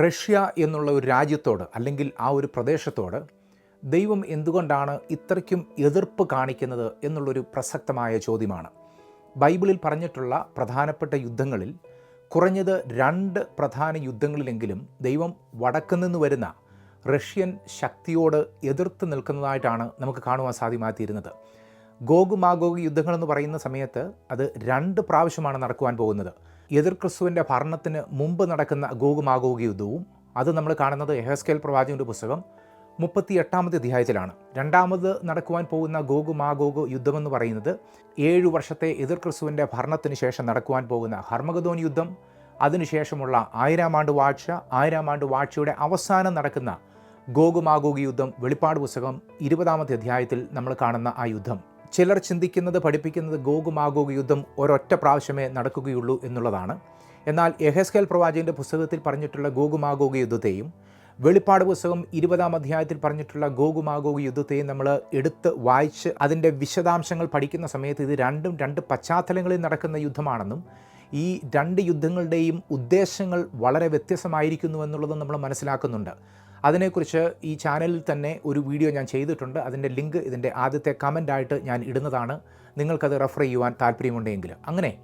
Russia എന്നുള്ള ഒരു രാജ്യത്തോട് അല്ലെങ്കിൽ ആ ഒരു പ്രദേശത്തോട് ദൈവം എന്തുകൊണ്ടാണ് ഇത്രയ്ക്കും എതിർപ്പ് കാണിക്കുന്നത് എന്നുള്ളൊരു പ്രസക്തമായ ചോദ്യമാണ്. ബൈബിളിൽ പറഞ്ഞിട്ടുള്ള പ്രധാനപ്പെട്ട യുദ്ധങ്ങളിൽ കുറഞ്ഞത് രണ്ട് പ്രധാന യുദ്ധങ്ങളിലെങ്കിലും ദൈവം വടക്കു നിന്ന് വരുന്ന റഷ്യൻ ശക്തിയോട് എതിർത്ത് നിൽക്കുന്നതായിട്ടാണ് നമുക്ക് കാണുവാൻ സാധ്യമായിത്തീരുന്നത്. ഗോഗ് മാഗോഗ് യുദ്ധങ്ങളെന്ന് പറയുന്ന സമയത്ത് അത് രണ്ട് പ്രാവശ്യമാണ് നടക്കുവാൻ പോകുന്നത്. എതിർ ക്രിസ്തുവിന്റെ ഭരണത്തിന് മുമ്പ് നടക്കുന്ന ഗോഗു മാഗോഗ് യുദ്ധവും അത് നമ്മൾ കാണുന്നത് എഹസ്കേൽ പ്രവാചകന്റെ പുസ്തകം മുപ്പത്തി എട്ടാമത്തെ അധ്യായത്തിലാണ്. രണ്ടാമത് നടക്കുവാൻ പോകുന്ന ഗോഗു മാഗോഗ് യുദ്ധമെന്ന് പറയുന്നത് ഏഴു വർഷത്തെ എതിർ ക്രിസ്തുവിന്റെ ഭരണത്തിന് ശേഷം നടക്കുവാൻ പോകുന്ന ഹർമഗദോൻ യുദ്ധം അതിനുശേഷമുള്ള ആയിരം ആണ്ട് വാഴ്ച ആയിരം ആണ്ട് വാഴ്ചയുടെ അവസാനം നടക്കുന്ന ഗോഗു യുദ്ധം വെളിപ്പാട് പുസ്തകം ഇരുപതാമത്തെ അധ്യായത്തിൽ നമ്മൾ കാണുന്ന ആ യുദ്ധം. ചിലർ ചിന്തിക്കുന്നത് പഠിപ്പിക്കുന്നത് ഗോഗു മാഗോഗ് യുദ്ധം ഒരൊറ്റ പ്രാവശ്യമേ നടക്കുകയുള്ളൂ എന്നുള്ളതാണ്. എന്നാൽ എഹസ്കേൽ പ്രവാചകന്റെ പുസ്തകത്തിൽ പറഞ്ഞിട്ടുള്ള ഗോഗു മാഗോഗ് യുദ്ധത്തെയും വെളിപ്പാട് പുസ്തകം ഇരുപതാം അധ്യായത്തിൽ പറഞ്ഞിട്ടുള്ള ഗോഗുമാഗോഗ് യുദ്ധത്തെയും നമ്മൾ എടുത്ത് വായിച്ച് അതിന്റെ വിശദാംശങ്ങൾ പഠിക്കുന്ന സമയത്ത് ഇത് രണ്ടും രണ്ട് പശ്ചാത്തലങ്ങളിൽ നടക്കുന്ന യുദ്ധമാണെന്നും ഈ രണ്ട് യുദ്ധങ്ങളുടെയും ഉദ്ദേശങ്ങൾ വളരെ വ്യത്യസ്തമായിരിക്കുന്നു എന്നുള്ളത് നമ്മൾ മനസ്സിലാക്കുന്നുണ്ട്. അതിനെക്കുറിച്ച് ഈ ചാനലിൽ തന്നെ ഒരു വീഡിയോ ഞാൻ ചെയ്തിട്ടുണ്ട്. അതിന്റെ ലിങ്ക് ഇതിന്റെ ആദ്യത്തെ കമന്റായിട്ട് ഞാൻ ഇടുന്നതാണ്. നിങ്ങൾക്കത് റെഫർ ചെയ്യുവാൻ താല്പര്യമുണ്ടെങ്കിൽ അങ്ങനെ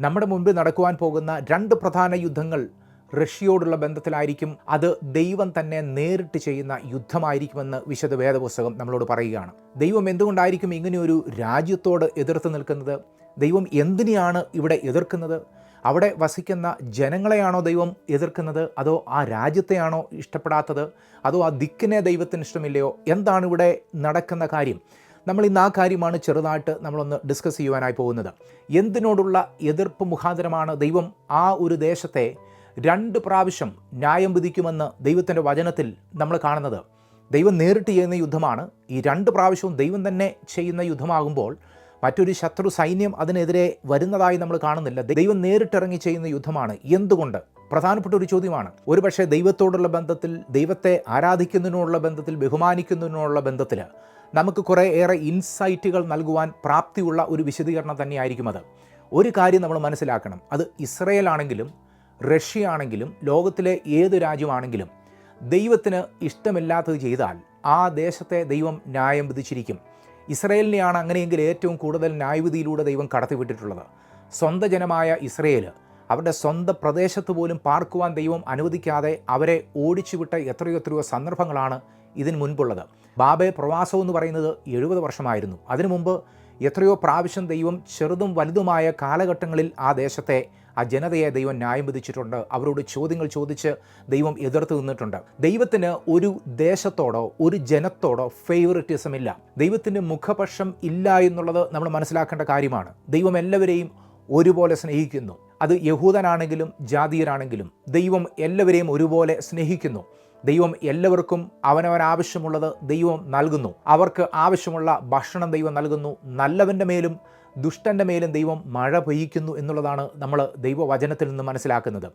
നമ്മുടെ മുൻപിൽ നടക്കുവാൻ പോകുന്ന രണ്ട് പ്രധാന യുദ്ധങ്ങൾ റഷ്യയോടുള്ള ബന്ധത്തിലായിരിക്കും. അത് ദൈവം തന്നെ നേരിട്ട് ചെയ്യുന്ന യുദ്ധമായിരിക്കുമെന്ന് വിശദ വേദപുസ്തകം നമ്മളോട് പറയുകയാണ്. ദൈവം എന്തുകൊണ്ടായിരിക്കും ഇങ്ങനെയൊരു രാജ്യത്തോട് എതിർത്ത് നിൽക്കുന്നത്? ദൈവം എന്തിനെയാണ് ഇവിടെ എതിർക്കുന്നത്? അവിടെ വസിക്കുന്ന ജനങ്ങളെയാണോ ദൈവം എതിർക്കുന്നത്? അതോ ആ രാജ്യത്തെയാണോ ഇഷ്ടപ്പെടാത്തത്? അതോ ആ ദിക്കിനെ ദൈവത്തിന് ഇഷ്ടമില്ലയോ? എന്താണ് ഇവിടെ നടക്കുന്ന കാര്യം? നമ്മൾ ഇന്ന് ആ കാര്യമാണ് ചെറുതായിട്ട് നമ്മളൊന്ന് ഡിസ്കസ് ചെയ്യുവാനായി പോകുന്നത്. എന്തിനോടുള്ള എതിർപ്പ് മുഖാന്തരമാണ് ദൈവം ആ ഒരു ദേശത്തെ രണ്ട് പ്രാവശ്യം ന്യായം വിധിക്കുമെന്ന് ദൈവത്തിന്റെ വചനത്തിൽ നമ്മൾ കാണുന്നത്? ദൈവം നേരിട്ട് ചെയ്യുന്ന യുദ്ധമാണ്. ഈ രണ്ട് പ്രാവശ്യവും ദൈവം തന്നെ ചെയ്യുന്ന യുദ്ധമാകുമ്പോൾ മറ്റൊരു ശത്രു സൈന്യം അതിനെതിരെ വരുന്നതായി നമ്മൾ കാണുന്നില്ല. ദൈവം നേരിട്ടിറങ്ങി ചെയ്യുന്ന യുദ്ധമാണ്. എന്തുകൊണ്ട്? പ്രധാനപ്പെട്ട ഒരു ചോദ്യമാണ്. ഒരുപക്ഷെ ദൈവത്തോടുള്ള ബന്ധത്തിൽ ദൈവത്തെ ആരാധിക്കുന്നതിനുള്ള ബന്ധത്തിൽ ബഹുമാനിക്കുന്നതിനുള്ള ബന്ധത്തിൽ നമുക്ക് കുറേ ഏറെ ഇൻസൈറ്റുകൾ നൽകുവാൻ പ്രാപ്തിയുള്ള ഒരു വിശദീകരണം തന്നെയായിരിക്കും അത്. ഒരു കാര്യം നമ്മൾ മനസ്സിലാക്കണം. അത് ഇസ്രയേൽ ആണെങ്കിലും റഷ്യ ആണെങ്കിലും ലോകത്തിലെ ഏത് രാജ്യമാണെങ്കിലും ദൈവത്തിന് ഇഷ്ടമില്ലാത്തത് ചെയ്താൽ ആ ദേശത്തെ ദൈവം ന്യായം വിധിച്ചിരിക്കും. ഇസ്രയേലിനെയാണ് അങ്ങനെയെങ്കിൽ ഏറ്റവും കൂടുതൽ ന്യായവിധിയിലൂടെ ദൈവം കടത്തിവിട്ടിട്ടുള്ളത്. സ്വന്തം ജനമായ ഇസ്രയേൽ അവരുടെ സ്വന്തം പ്രദേശത്ത് പോലും പാർക്കുവാൻ ദൈവം അനുവദിക്കാതെ അവരെ ഓടിച്ചുവിട്ട എത്രയോ എത്രയോ സന്ദർഭങ്ങളാണ് ഇതിന് മുൻപുള്ളത്. ബാബെ പ്രവാസം എന്ന് പറയുന്നത് എഴുപത് വർഷമായിരുന്നു. അതിനു മുമ്പ് എത്രയോ പ്രാവശ്യം ദൈവം ചെറുതും വലുതുമായ കാലഘട്ടങ്ങളിൽ ആ ദേശത്തെ ആ ജനതയെ ദൈവം ന്യായം വിധിച്ചിട്ടുണ്ട്. അവരോട് ചോദ്യങ്ങൾ ചോദിച്ച് ദൈവം എതിർത്ത് നിന്നിട്ടുണ്ട്. ദൈവത്തിന് ഒരു ദേശത്തോടോ ഒരു ജനത്തോടോ ഫേവറിറ്റിസം ഇല്ല. ദൈവത്തിന്റെ മുഖപക്ഷം ഇല്ല എന്നുള്ളത് നമ്മൾ മനസ്സിലാക്കേണ്ട കാര്യമാണ്. ദൈവം എല്ലാവരെയും ഒരുപോലെ സ്നേഹിക്കുന്നു. അത് യഹൂദനാണെങ്കിലും ജാതീയരാണെങ്കിലും ദൈവം എല്ലാവരെയും ഒരുപോലെ സ്നേഹിക്കുന്നു. ദൈവം എല്ലാവർക്കും അവനവൻ ആവശ്യമുള്ളത് ദൈവം നൽകുന്നു. അവർക്ക് ആവശ്യമുള്ള ഭക്ഷണം ദൈവം നൽകുന്നു. നല്ലവന്റെ മേലും ദുഷ്ടന്റെ മേലും ദൈവം മഴ പെയ്യിക്കുന്നു എന്നുള്ളതാണ് നമ്മൾ ദൈവവചനത്തിൽ നിന്ന് മനസ്സിലാക്കുന്നത്.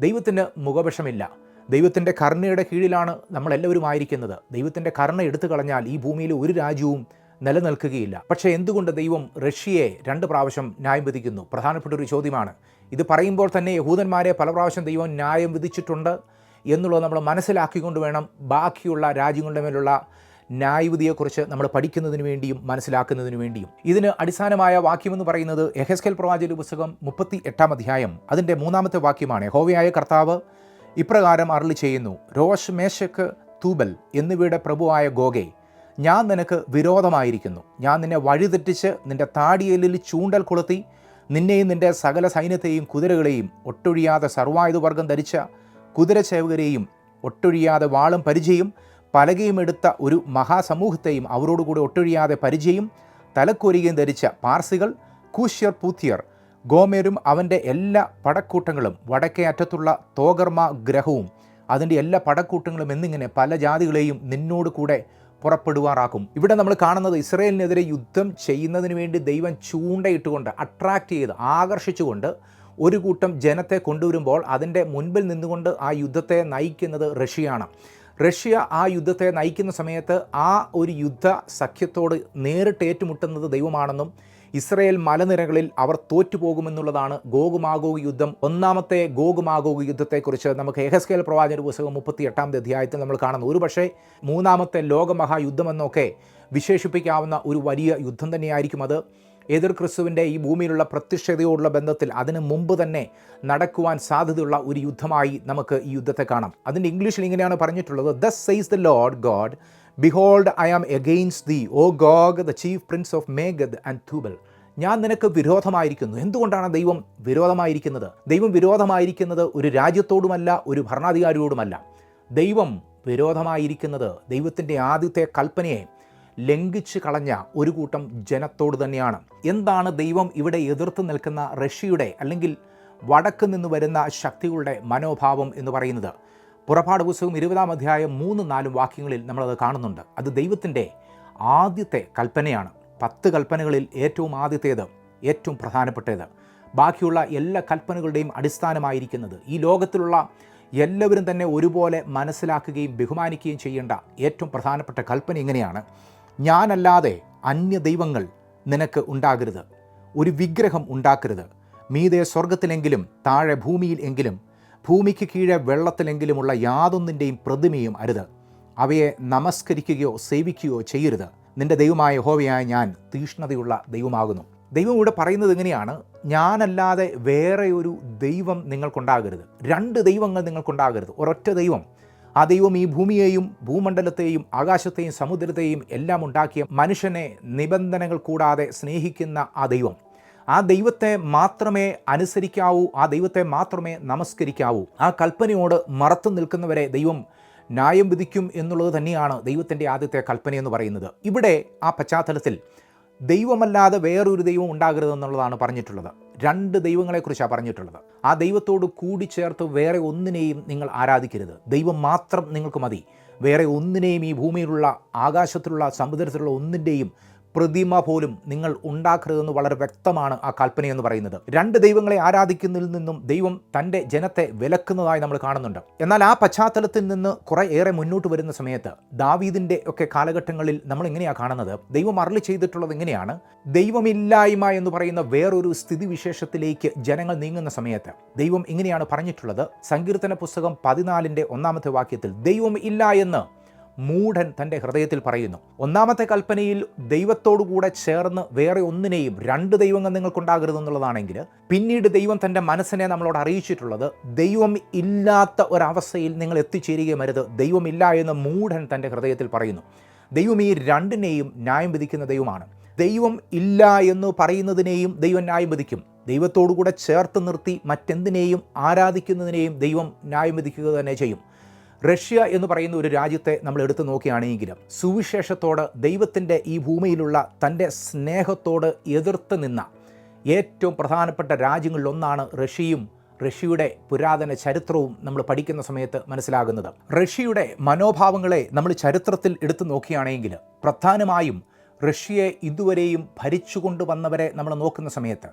ദൈവത്തിന് മുഖപക്ഷമില്ല ദൈവത്തിന്റെ കർണയുടെ കീഴിലാണ് നമ്മളെല്ലാവരും ആയിരിക്കുന്നത്. ദൈവത്തിന്റെ കർണ എടുത്തു കളഞ്ഞാൽ ഈ ഭൂമിയിൽ ഒരു രാജ്യവും നിലനിൽക്കുകയില്ല. പക്ഷേ എന്തുകൊണ്ട് ദൈവം റഷ്യയെ രണ്ട് പ്രാവശ്യം ന്യായം വിധിക്കുന്നു? പ്രധാനപ്പെട്ട ഒരു ചോദ്യമാണ്. ഇത് പറയുമ്പോൾ തന്നെ യഹൂദന്മാരെ പല പ്രാവശ്യം ദൈവം ന്യായം വിധിച്ചിട്ടുണ്ട് എന്നുള്ളത് നമ്മൾ മനസ്സിലാക്കിക്കൊണ്ട് വേണം ബാക്കിയുള്ള രാജ്യങ്ങളുടെ മേലുള്ള ന്യായവിധിയെക്കുറിച്ച് നമ്മൾ പഠിക്കുന്നതിന് വേണ്ടിയും മനസ്സിലാക്കുന്നതിന് വേണ്ടിയും. ഇതിന് അടിസ്ഥാനമായ വാക്യമെന്ന് പറയുന്നത് എഹസ്കൽ പ്രവാചക പുസ്തകം മുപ്പത്തി എട്ടാം അധ്യായം. അതിന്റെ മൂന്നാമത്തെ വാക്യമാണ് ഹോവയായ കർത്താവ് ഇപ്രകാരം അരളി ചെയ്യുന്നു രോഷ് മേശക്ക് തൂബൽ എന്നിവയുടെ പ്രഭുവായ ഗോഗെ ഞാൻ നിനക്ക് വിരോധമായിരിക്കുന്നു. ഞാൻ നിന്നെ വഴിതെറ്റിച്ച് നിന്റെ താടിയലിൽ ചൂണ്ടൽ കൊളുത്തി നിന്നെയും നിന്റെ സകല സൈന്യത്തെയും കുതിരകളെയും ഒട്ടൊഴിയാതെ സർവായുധവർഗം ധരിച്ച കുതിരച്ചേവകരെയും ഒട്ടൊഴിയാതെ വാളും പരിചയം പലകയും എടുത്ത ഒരു മഹാസമൂഹത്തെയും അവരോടുകൂടി ഒട്ടൊഴിയാതെ പരിചയം തലക്കൊരികയും ധരിച്ച പാർസികൾ കൂശ്യർ പൂത്തിയർ ഗോമേരും അവന്റെ എല്ലാ പടക്കൂട്ടങ്ങളും വടക്കേ അറ്റത്തുള്ള തോഗർമ ഗ്രഹവും അതിന്റെ എല്ലാ പടക്കൂട്ടങ്ങളും എന്നിങ്ങനെ പല ജാതികളെയും നിന്നോട് കൂടെ പുറപ്പെടുവാറാക്കും. ഇവിടെ നമ്മൾ കാണുന്നത് ഇസ്രയേലിനെതിരെ യുദ്ധം ചെയ്യുന്നതിന് വേണ്ടി ദൈവം ചൂണ്ടയിട്ടുകൊണ്ട് അട്രാക്റ്റ് ചെയ്ത് ആകർഷിച്ചുകൊണ്ട് ഒരു കൂട്ടം ജനത്തെ കൊണ്ടുവരുമ്പോൾ അതിന്റെ മുൻപിൽ നിന്നുകൊണ്ട് ആ യുദ്ധത്തെ നയിക്കുന്നത് റഷ്യയാണ്. റഷ്യ ആ യുദ്ധത്തെ നയിക്കുന്ന സമയത്ത് ആ ഒരു യുദ്ധ സഖ്യത്തോട് നേരിട്ട് ഏറ്റുമുട്ടുന്നത് ദൈവമാണെന്നും ഇസ്രയേൽ മലനിരകളിൽ അവർ തോറ്റുപോകുമെന്നുള്ളതാണ് ഗോകുമാഗോഗ് യുദ്ധം. ഒന്നാമത്തെ ഗോകുമാഗോഗ് യുദ്ധത്തെക്കുറിച്ച് നമുക്ക് എഹസ്കേൽ പ്രവാചന പുസ്തകം മുപ്പത്തി എട്ടാമത്തെ അധ്യായത്തിൽ നമ്മൾ കാണുന്നു. ഒരുപക്ഷെ മൂന്നാമത്തെ ലോകമഹായുദ്ധമെന്നൊക്കെ വിശേഷിപ്പിക്കാവുന്ന ഒരു വലിയ യുദ്ധം തന്നെയായിരിക്കും അത്. എതിർ ക്രിസ്തുവിന്റെ ഈ ഭൂമിയിലുള്ള പ്രത്യക്ഷതയോടുള്ള ബന്ധത്തിൽ അതിന് മുമ്പ് തന്നെ നടക്കുവാൻ സാധ്യതയുള്ള ഒരു യുദ്ധമായി നമുക്ക് ഈ യുദ്ധത്തെ കാണാം. അതിന്റെ ഇംഗ്ലീഷിൽ ഇങ്ങനെയാണ് പറഞ്ഞിട്ടുള്ളത് thus says the Lord God behold I am against thee O Gog the chief prince of മേഗദ് and Tubal ഞാൻ നിനക്ക് വിരോധമായിരിക്കുന്നു. എന്തുകൊണ്ടാണ് ദൈവം വിരോധമായിരിക്കുന്നത്? ദൈവം വിരോധമായിരിക്കുന്നത് ഒരു രാജ്യത്തോടുമല്ല ഒരു ഭരണാധികാരിയോടുമല്ല. ദൈവം വിരോധമായിരിക്കുന്നത് ദൈവത്തിന്റെ ആദ്യത്തെ കൽപ്പനയെ ലംഘിച്ച് കളഞ്ഞ ഒരു കൂട്ടം ജനത്തോട് തന്നെയാണ്. എന്താണ് ദൈവം ഇവിടെ എതിർത്ത് നിൽക്കുന്ന റഷ്യയുടെ അല്ലെങ്കിൽ വടക്ക് നിന്ന് വരുന്ന ശക്തികളുടെ മനോഭാവം എന്ന് പറയുന്നത്? പുറപ്പാട് പുസ്തകം ഇരുപതാം അധ്യായം മൂന്ന് നാലും വാക്യങ്ങളിൽ നമ്മളത് കാണുന്നുണ്ട്. അത് ദൈവത്തിന്റെ ആദ്യത്തെ കൽപ്പനയാണ്. പത്ത് കൽപ്പനകളിൽ ഏറ്റവും ആദ്യത്തേത് ഏറ്റവും പ്രധാനപ്പെട്ടത്. ബാക്കിയുള്ള എല്ലാ കൽപ്പനകളുടെയും അടിസ്ഥാനമായിരിക്കുന്നത് ഈ ലോകത്തിലുള്ള എല്ലാവരും തന്നെ ഒരുപോലെ മനസ്സിലാക്കുകയും ബഹുമാനിക്കുകയും ചെയ്യേണ്ട ഏറ്റവും പ്രധാനപ്പെട്ട കൽപ്പന ഇങ്ങനെയാണ്. ഞാനല്ലാതെ അന്യ ദൈവങ്ങൾ നിനക്ക് ഉണ്ടാകരുത്. ഒരു വിഗ്രഹം ഉണ്ടാക്കരുത്. മീതെ സ്വർഗത്തിലെങ്കിലും താഴെ ഭൂമിയിൽ എങ്കിലും ഭൂമിക്ക് കീഴെ വെള്ളത്തിലെങ്കിലുമുള്ള യാതൊന്നിന്റെയും പ്രതിമയും അരുത്. അവയെ നമസ്കരിക്കുകയോ സേവിക്കുകയോ ചെയ്യരുത്. നിന്റെ ദൈവമായ ഹോവയായ ഞാൻ തീഷ്ണതയുള്ള ദൈവമാകുന്നു. ദൈവം ഇവിടെ പറയുന്നത് എങ്ങനെയാണ്? ഞാനല്ലാതെ വേറെ ഒരു ദൈവം നിങ്ങൾക്കുണ്ടാകരുത്. രണ്ട് ദൈവങ്ങൾ നിങ്ങൾക്കുണ്ടാകരുത്. ഒരൊറ്റ ദൈവം. ആ ദൈവം ഈ ഭൂമിയെയും ഭൂമണ്ഡലത്തെയും ആകാശത്തെയും സമുദ്രത്തെയും എല്ലാം ഉണ്ടാക്കിയ മനുഷ്യനെ നിബന്ധനകൾ കൂടാതെ സ്നേഹിക്കുന്ന ആ ദൈവം. ആ ദൈവത്തെ മാത്രമേ അനുസരിക്കാവൂ ആ ദൈവത്തെ മാത്രമേ നമസ്കരിക്കാവൂ. ആ കൽപ്പനയോട് മറത്തു നിൽക്കുന്നവരെ ദൈവം ന്യായം വിധിക്കും എന്നുള്ളത് തന്നെയാണ് ദൈവത്തിന്റെ ആദ്യത്തെ കൽപ്പനയെന്ന് പറയുന്നത്. ഇവിടെ ആ പശ്ചാത്തലത്തിൽ ദൈവമല്ലാതെ വേറൊരു ദൈവം ഉണ്ടാകരുതെന്നുള്ളതാണ് പറഞ്ഞിട്ടുള്ളത്. രണ്ട് ദൈവങ്ങളെക്കുറിച്ചാണ് പറഞ്ഞിട്ടുള്ളത്. ആ ദൈവത്തോട് കൂടിച്ചേർത്ത് വേറെ ഒന്നിനെയും നിങ്ങൾ ആരാധിക്കരുത്. ദൈവം മാത്രം നിങ്ങൾക്ക് മതി. വേറെ ഒന്നിനെയും ഈ ഭൂമിയിലുള്ള ആകാശത്തിലുള്ള സമുദ്രത്തിലുള്ള ഒന്നിന്റെയും പ്രതിമ പോലും നിങ്ങൾ ഉണ്ടാക്കരുതെന്ന് വളരെ വ്യക്തമാണ് ആ കൽപ്പനയെന്ന് പറയുന്നത്. രണ്ട് ദൈവങ്ങളെ ആരാധിക്കുന്നതിൽ നിന്നും ദൈവം തന്റെ ജനത്തെ വിലക്കുന്നതായി നമ്മൾ കാണുന്നുണ്ട്. എന്നാൽ ആ പശ്ചാത്തലത്തിൽ നിന്ന് കുറേ ഏറെ മുന്നോട്ട് വരുന്ന സമയത്ത് ദാവീദിന്റെ ഒക്കെ കാലഘട്ടങ്ങളിൽ നമ്മൾ എങ്ങനെയാണ് കാണുന്നത്? ദൈവം അരളി ചെയ്തിട്ടുള്ളത് എങ്ങനെയാണ്? ദൈവമില്ലായ്മ എന്ന് പറയുന്ന വേറൊരു സ്ഥിതിവിശേഷത്തിലേക്ക് ജനങ്ങൾ നീങ്ങുന്ന സമയത്ത് ദൈവം ഇങ്ങനെയാണ് പറഞ്ഞിട്ടുള്ളത്. സങ്കീർത്തന പുസ്തകം പതിനാലിന്റെ ഒന്നാമത്തെ വാക്യത്തിൽ ദൈവം ഇല്ല എന്ന് മൂഢൻ തന്റെ ഹൃദയത്തിൽ പറയുന്നു. ഒന്നാമത്തെ കൽപ്പനയിൽ ദൈവത്തോടുകൂടെ ചേർന്ന് വേറെ ഒന്നിനെയും രണ്ട് ദൈവങ്ങൾ നിങ്ങൾക്കുണ്ടാകരുതെന്നുള്ളതാണെങ്കിൽ പിന്നീട് ദൈവം തന്റെ മനസ്സിനെ നമ്മളോട് അറിയിച്ചിട്ടുള്ളത് ദൈവം ഇല്ലാത്ത ഒരവസ്ഥയിൽ നിങ്ങൾ എത്തിച്ചേരുകയും ദൈവമില്ല എന്ന് മൂഢൻ തന്റെ ഹൃദയത്തിൽ പറയുന്നു. ദൈവം ഈ രണ്ടിനെയും ന്യായം വിധിക്കുന്ന ദൈവമാണ്. ദൈവം ഇല്ല എന്ന് പറയുന്നതിനെയും ദൈവം ന്യായം വിധിക്കും. ദൈവത്തോടുകൂടെ ചേർത്ത് നിർത്തി മറ്റെന്തിനേയും ആരാധിക്കുന്നതിനെയും ദൈവം ന്യായം വിധിക്കുക തന്നെ ചെയ്യും. റഷ്യ എന്ന് പറയുന്ന ഒരു രാജ്യത്തെ നമ്മൾ എടുത്തു നോക്കുകയാണെങ്കിലും സുവിശേഷത്തോട് ദൈവത്തിന്റെ ഈ ഭൂമിയിലുള്ള തന്റെ സ്നേഹത്തോട് എതിർത്ത് നിന്ന ഏറ്റവും പ്രധാനപ്പെട്ട രാജ്യങ്ങളിലൊന്നാണ് റഷ്യയും റഷ്യയുടെ പുരാതന ചരിത്രവും നമ്മൾ പഠിക്കുന്ന സമയത്ത് മനസ്സിലാകുന്നത്. റഷ്യയുടെ മനോഭാവങ്ങളെ നമ്മൾ ചരിത്രത്തിൽ എടുത്തു നോക്കുകയാണെങ്കിൽ പ്രധാനമായും റഷ്യയെ ഇതുവരെയും ഭരിച്ചുകൊണ്ട് വന്നവരെ നമ്മൾ നോക്കുന്ന സമയത്ത്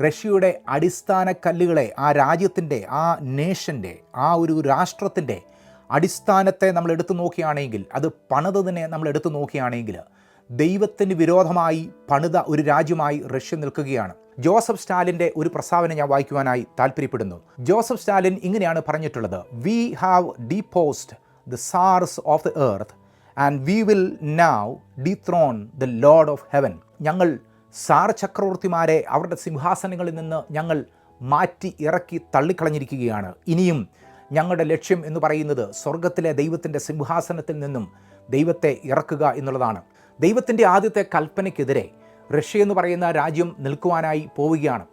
റഷ്യയുടെ അടിസ്ഥാന കല്ലുകളെ ആ രാജ്യത്തിന്റെ ആ നേഷന്റെ ആ ഒരു രാഷ്ട്രത്തിന്റെ അടിസ്ഥാനത്തെ നമ്മൾ എടുത്തു നോക്കുകയാണെങ്കിൽ അത് പണിതതിനെ നമ്മൾ എടുത്തു നോക്കുകയാണെങ്കിൽ ദൈവത്തിന് വിരോധമായി പണിത ഒരു രാജ്യമായി റഷ്യ നിൽക്കുകയാണ്. ജോസഫ് സ്റ്റാലിന്റെ ഒരു പ്രസ്താവന ഞാൻ വായിക്കുവാനായി താല്പര്യപ്പെടുന്നു ജോസഫ് സ്റ്റാലിൻ ഇങ്ങനെയാണ് പറഞ്ഞിട്ടുള്ളത്. We have deposed the tsars of the earth and we will now dethrone the Lord of heaven ഞങ്ങൾ സാർ ചക്രവർത്തിമാരെ അവരുടെ സിംഹാസനങ്ങളിൽ നിന്ന് ഞങ്ങൾ മാറ്റി ഇറക്കി തള്ളിക്കളഞ്ഞിരിക്കുകയാണ്. ഇനിയും ഞങ്ങളുടെ ലക്ഷ്യം എന്ന് പറയുന്നത് സ്വർഗത്തിലെ ദൈവത്തിന്റെ സിംഹാസനത്തിൽ നിന്നും ദൈവത്തെ ഇറക്കുക എന്നുള്ളതാണ്. ദൈവത്തിന്റെ ആദ്യത്തെ കൽപ്പനയ്ക്കെതിരെ റഷ്യ എന്ന് പറയുന്ന രാജ്യം നിൽക്കുവാനായി പോവുകയാണ്.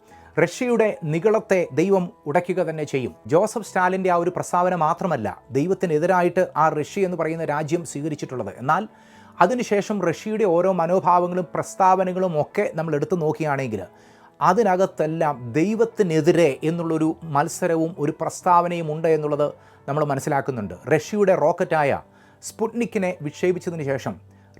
റഷ്യയുടെ നികളത്തെ ദൈവം ഉടയ്ക്കുക തന്നെ ചെയ്യും. ജോസഫ് സ്റ്റാലിന്റെ ആ ഒരു പ്രസ്താവന മാത്രമല്ല ദൈവത്തിനെതിരായിട്ട് ആ റഷ്യ എന്ന് പറയുന്ന രാജ്യം സ്വീകരിച്ചിട്ടുള്ളത്. എന്നാൽ അതിനുശേഷം റഷ്യയുടെ ഓരോ മനോഭാവങ്ങളും പ്രസ്താവനകളും ഒക്കെ നമ്മൾ എടുത്തു നോക്കുകയാണെങ്കിൽ അതിനകത്തെല്ലാം ദൈവത്തിനെതിരെ എന്നുള്ളൊരു മത്സരവും ഒരു പ്രസ്താവനയും ഉണ്ട് എന്നുള്ളത് നമ്മൾ മനസ്സിലാക്കുന്നുണ്ട്. റഷ്യയുടെ റോക്കറ്റായ സ്പുട്നിക്കിനെ വിക്ഷേപിച്ചതിന് ശേഷം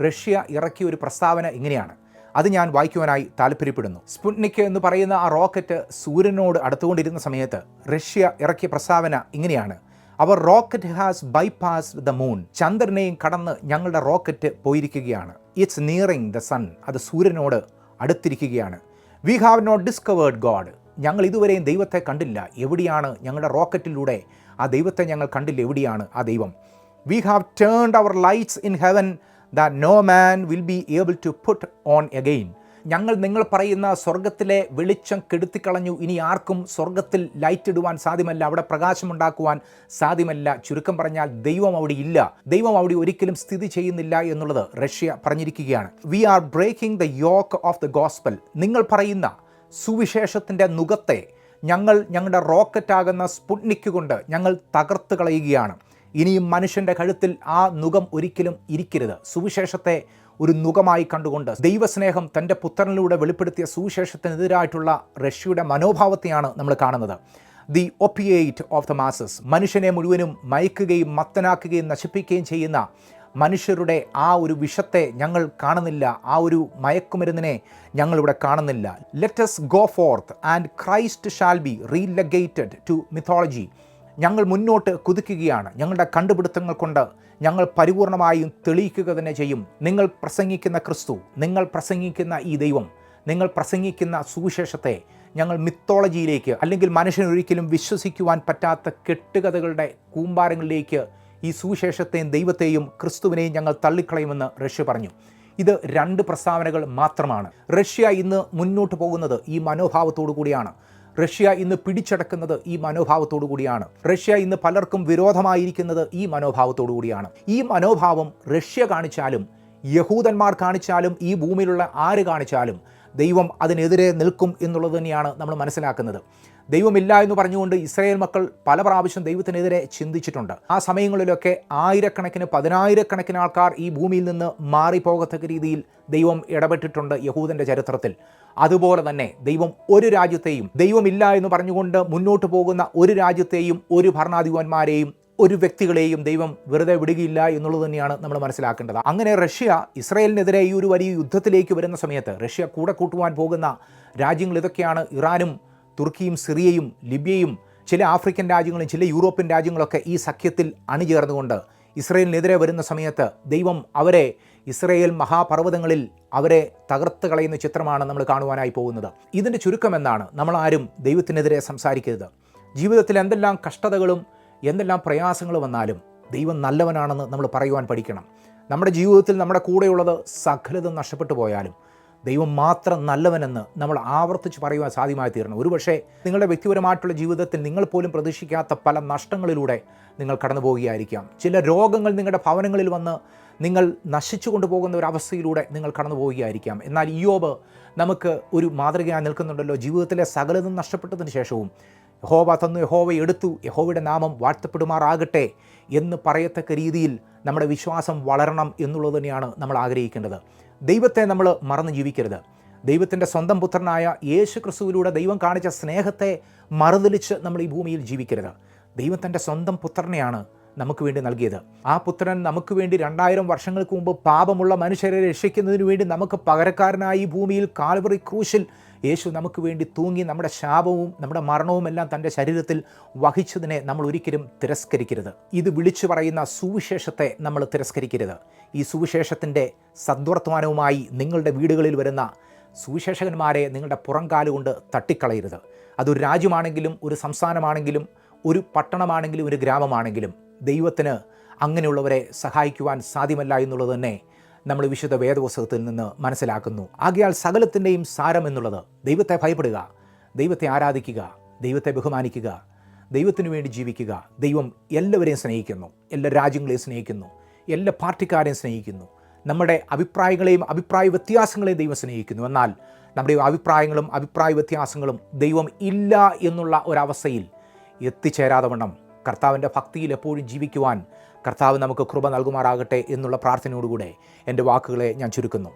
റഷ്യ ഇറക്കിയ ഒരു പ്രസ്താവന ഇങ്ങനെയാണ്. അത് ഞാൻ വായിക്കുവാനായി താല്പര്യപ്പെടുന്നു. സ്പുട്നിക് എന്ന് പറയുന്ന ആ റോക്കറ്റ് സൂര്യനോട് അടുത്തുകൊണ്ടിരുന്ന സമയത്ത് റഷ്യ ഇറക്കിയ പ്രസ്താവന ഇങ്ങനെയാണ്. അവർ rocket has bypass the moon ചന്ദ്രനെയും കടന്ന് ഞങ്ങളുടെ റോക്കറ്റ് പോയിരിക്കുകയാണ്. ഇറ്റ്സ് നിയറിങ് ദ സൺ അത് സൂര്യനോട് അടുത്തിരിക്കുകയാണ്. We have not discovered God ഞങ്ങൾ ഇതുവരെയും ദൈവത്തെ കണ്ടില്ല. എവിടെയാണ് ഞങ്ങളുടെ റോക്കറ്റിലൂടെ ആ ദൈവത്തെ ഞങ്ങൾ കണ്ടില്ല? എവിടെയാണ് ആ ദൈവം? We have turned our lights in heaven the no man will be able to put on again ഞങ്ങൾ നിങ്ങൾ പറയുന്ന സ്വർഗത്തിലെ വെളിച്ചം കെടുത്തിക്കളഞ്ഞു. ഇനി ആർക്കും സ്വർഗത്തിൽ ലൈറ്റ് ഇടുവാൻ സാധ്യമല്ല. അവിടെ പ്രകാശമുണ്ടാക്കുവാൻ സാധ്യമല്ല. ചുരുക്കം പറഞ്ഞാൽ ദൈവം അവിടെ ഇല്ല. ദൈവം അവിടെ ഒരിക്കലും സ്ഥിതി ചെയ്യുന്നില്ല എന്നുള്ളത് റഷ്യ പറഞ്ഞിരിക്കുകയാണ്. We are breaking the yoke of the gospel നിങ്ങൾ പറയുന്ന സുവിശേഷത്തിന്റെ നുഖത്തെ ഞങ്ങൾ ഞങ്ങളുടെ റോക്കറ്റാകുന്ന സ്പുട്നിക്ക് കൊണ്ട് ഞങ്ങൾ തകർത്ത് കളയുകയാണ്. ഇനിയും മനുഷ്യന്റെ കഴുത്തിൽ ആ നുഖം ഒരിക്കലും ഇരിക്കരുത്. സുവിശേഷത്തെ ഒരു നുഖമായി കണ്ടുകൊണ്ട് ദൈവസ്നേഹം തന്റെ പുത്രനിലൂടെ വെളിപ്പെടുത്തിയ സുവിശേഷത്തിനെതിരായിട്ടുള്ള റഷ്യയുടെ മനോഭാവത്തെയാണ് നമ്മൾ കാണുന്നത്. The opiate of the masses മനുഷ്യനെ മുഴുവനും മയക്കുകയും മത്തനാക്കുകയും നശിപ്പിക്കുകയും ചെയ്യുന്ന മനുഷ്യരുടെ ആ ഒരു വിഷത്തെ ഞങ്ങൾ കാണുന്നില്ല. ആ ഒരു മയക്കുമരുന്നിനെ ഞങ്ങളിവിടെ കാണുന്നില്ല. Let us go forth and Christ shall be relegated to mythology ഞങ്ങൾ മുന്നോട്ട് കുതിക്കുകയാണ്. ഞങ്ങളുടെ കണ്ടുപിടുത്തങ്ങൾ കൊണ്ട് ഞങ്ങൾ പരിപൂർണമായും തെളിയിക്കുക തന്നെ ചെയ്യും. നിങ്ങൾ പ്രസംഗിക്കുന്ന ക്രിസ്തു നിങ്ങൾ പ്രസംഗിക്കുന്ന ഈ ദൈവം നിങ്ങൾ പ്രസംഗിക്കുന്ന സുവിശേഷത്തെ ഞങ്ങൾ മിത്തോളജിയിലേക്ക് അല്ലെങ്കിൽ മനുഷ്യനൊരിക്കലും വിശ്വസിക്കുവാൻ പറ്റാത്ത കെട്ടുകഥകളുടെ കൂമ്പാരങ്ങളിലേക്ക് ഈ സുവിശേഷത്തെയും ദൈവത്തെയും ക്രിസ്തുവിനെയും ഞങ്ങൾ തള്ളിക്കളയുമെന്ന് റഷ്യ പറഞ്ഞു. ഇത് രണ്ട് പ്രസ്താവനകൾ മാത്രമാണ്. റഷ്യ ഇന്ന് മുന്നോട്ട് പോകുന്നത് ഈ മനോഭാവത്തോടു കൂടിയാണ്. റഷ്യ ഇന്ന് പിടിച്ചടക്കുന്നത് ഈ മനോഭാവത്തോടു കൂടിയാണ്. റഷ്യ ഇന്ന് പലർക്കും വിരോധമായിരിക്കുന്നത് ഈ മനോഭാവത്തോടു കൂടിയാണ്. ഈ മനോഭാവം റഷ്യ കാണിച്ചാലും യഹൂദന്മാർ കാണിച്ചാലും ഈ ഭൂമിയിലുള്ള ആര് കാണിച്ചാലും ദൈവം അതിനെതിരെ നിൽക്കും എന്നുള്ളത് തന്നെയാണ് നമ്മൾ മനസ്സിലാക്കുന്നത്. ദൈവമില്ല എന്ന് പറഞ്ഞുകൊണ്ട് ഇസ്രായേൽ മക്കൾ പല പ്രാവശ്യം ദൈവത്തിനെതിരെ ചിന്തിച്ചിട്ടുണ്ട്. ആ സമയങ്ങളിലൊക്കെ ആയിരക്കണക്കിന് പതിനായിരക്കണക്കിന് ആൾക്കാർ ഈ ഭൂമിയിൽ നിന്ന് മാറിപ്പോകത്തക്ക രീതിയിൽ ദൈവം ഇടപെട്ടിട്ടുണ്ട് യഹൂദന്റെ ചരിത്രത്തിൽ. അതുപോലെ തന്നെ ദൈവം ഒരു രാജ്യത്തെയും ദൈവമില്ല എന്ന് പറഞ്ഞുകൊണ്ട് മുന്നോട്ട് പോകുന്ന ഒരു രാജ്യത്തെയും ഒരു ഭരണാധിപന്മാരെയും ഒരു വ്യക്തികളെയും ദൈവം വെറുതെ വിടുകയില്ല എന്നുള്ളത് തന്നെയാണ് നമ്മൾ മനസ്സിലാക്കേണ്ടത്. അങ്ങനെ റഷ്യ ഇസ്രായേലിനെതിരെ ഈ ഒരു വലിയ യുദ്ധത്തിലേക്ക് വരുന്ന സമയത്ത് റഷ്യ കൂടെ കൂട്ടുവാൻ പോകുന്ന രാജ്യങ്ങൾ ഇതൊക്കെയാണ്. ഇറാനും തുർക്കിയും സിറിയയും ലിബിയയും ചില ആഫ്രിക്കൻ രാജ്യങ്ങളും ചില യൂറോപ്യൻ രാജ്യങ്ങളൊക്കെ ഈ സഖ്യത്തിൽ അണിചേർന്നുകൊണ്ട് ഇസ്രയേലിനെതിരെ വരുന്ന സമയത്ത് ദൈവം അവരെ ഇസ്രയേൽ മഹാപർവതങ്ങളിൽ അവരെ തകർത്ത് കളയുന്ന ചിത്രമാണ് നമ്മൾ കാണുവാനായി പോകുന്നത്. ഇതിന്റെ ചുരുക്കം എന്താണ്? നമ്മളാരും ദൈവത്തിനെതിരെ സംസാരിക്കരുത്. ജീവിതത്തിൽ എന്തെല്ലാം കഷ്ടതകളും എന്തെല്ലാം പ്രയാസങ്ങൾ വന്നാലും ദൈവം നല്ലവനാണെന്ന് നമ്മൾ പറയുവാൻ പഠിക്കണം. നമ്മുടെ ജീവിതത്തിൽ നമ്മുടെ കൂടെയുള്ളത് സകലതും നഷ്ടപ്പെട്ടു പോയാലും ദൈവം മാത്രം നല്ലവനെന്ന് നമ്മൾ ആവർത്തിച്ച് പറയുവാൻ സാധ്യമായി തീരണം ഒരുപക്ഷേ നിങ്ങളുടെ വ്യക്തിപരമായിട്ടുള്ള ജീവിതത്തിൽ നിങ്ങൾ പോലും പ്രതീക്ഷിക്കാത്ത പല നഷ്ടങ്ങളിലൂടെ നിങ്ങൾ കടന്നു പോവുകയായിരിക്കാം. ചില രോഗങ്ങൾ നിങ്ങളുടെ ഭവനങ്ങളിൽ വന്ന് നിങ്ങൾ നശിച്ചു കൊണ്ടുപോകുന്ന ഒരു അവസ്ഥയിലൂടെ നിങ്ങൾ കടന്നു പോവുകയായിരിക്കാം. എന്നാൽ ഇയോബ് നമുക്ക് ഒരു മാതൃകയായി നിൽക്കുന്നുണ്ടല്ലോ. ജീവിതത്തിലെ സകലതും നഷ്ടപ്പെട്ടതിന് ശേഷവും യഹോവ തന്നു യഹോവ എടുത്തു യഹോവയുടെ നാമം വാഴ്ത്തപ്പെടുമാറാകട്ടെ എന്ന് പറയത്തക്ക രീതിയിൽ നമ്മുടെ വിശ്വാസം വളരണം എന്നുള്ളത് തന്നെയാണ് നമ്മൾ ആഗ്രഹിക്കേണ്ടത്. ദൈവത്തെ നമ്മൾ മറന്ന് ജീവിക്കരുത്. ദൈവത്തിന്റെ സ്വന്തം പുത്രനായ യേശു ക്രിസ്തുവിലൂടെ ദൈവം കാണിച്ച സ്നേഹത്തെ മറുതലിച്ച് നമ്മൾ ഈ ഭൂമിയിൽ ജീവിക്കരുത്. ദൈവം തന്റെ സ്വന്തം പുത്രനെയാണ് നമുക്ക് വേണ്ടി നൽകിയത്. ആ പുത്രൻ നമുക്ക് വേണ്ടി രണ്ടായിരം വർഷങ്ങൾക്ക് മുമ്പ് പാപമുള്ള മനുഷ്യരെ രക്ഷിക്കുന്നതിന് വേണ്ടി നമുക്ക് പകരക്കാരനായി ഭൂമിയിൽ കാൽവറി ക്രൂശിൽ യേശു നമുക്ക് വേണ്ടി തൂങ്ങി നമ്മുടെ ശാപവും നമ്മുടെ മരണവും എല്ലാം തന്റെ ശരീരത്തിൽ വഹിച്ചതിനെ നമ്മൾ ഒരിക്കലും തിരസ്കരിക്കരുത്. ഇത് വിളിച്ചു പറയുന്ന സുവിശേഷത്തെ നമ്മൾ തിരസ്കരിക്കരുത്. ഈ സുവിശേഷത്തിന്റെ സദ്വർത്തമാനവുമായി നിങ്ങളുടെ വീടുകളിൽ വരുന്ന സുവിശേഷകന്മാരെ നിങ്ങളുടെ പുറംകാലുകൊണ്ട് തട്ടിക്കളയരുത്. അതൊരു രാജ്യമാണെങ്കിലും ഒരു സംസ്ഥാനമാണെങ്കിലും ഒരു പട്ടണമാണെങ്കിലും ഒരു ഗ്രാമമാണെങ്കിലും ദൈവത്തിന് അങ്ങനെയുള്ളവരെ സഹായിക്കുവാൻ സാധ്യമല്ല എന്നുള്ളത് തന്നെ നമ്മൾ വിശുദ്ധ വേദപുസ്തകത്തിൽ നിന്ന് മനസ്സിലാക്കുന്നു. ആകയാൽ സകലത്തിന്റെയും സാരം എന്നുള്ളത് ദൈവത്തെ ഭയപ്പെടുക ദൈവത്തെ ആരാധിക്കുക ദൈവത്തെ ബഹുമാനിക്കുക ദൈവത്തിനു വേണ്ടി ജീവിക്കുക. ദൈവം എല്ലാവരെയും സ്നേഹിക്കുന്നു എല്ലാ രാജ്യങ്ങളെയും സ്നേഹിക്കുന്നു എല്ലാ പാർട്ടിക്കാരെയും സ്നേഹിക്കുന്നു. നമ്മുടെ അഭിപ്രായങ്ങളെയും അഭിപ്രായ വ്യത്യാസങ്ങളെയും ദൈവം സ്നേഹിക്കുന്നു. എന്നാൽ നമ്മുടെ അഭിപ്രായങ്ങളും അഭിപ്രായ വ്യത്യാസങ്ങളും ദൈവം ഇല്ല എന്നുള്ള ഒരവസ്ഥയിൽ എത്തിച്ചേരാതെ വണ്ണം കർത്താവിന്റെ ഭക്തിയിൽ എപ്പോഴും ജീവിക്കുവാൻ കർത്താവ് നമുക്ക് കൃപ നൽകുമാറാകട്ടെ എന്നുള്ള പ്രാർത്ഥനയോടുകൂടെ എന്റെ വാക്കുകളെ ഞാൻ ചുരുക്കുന്നു.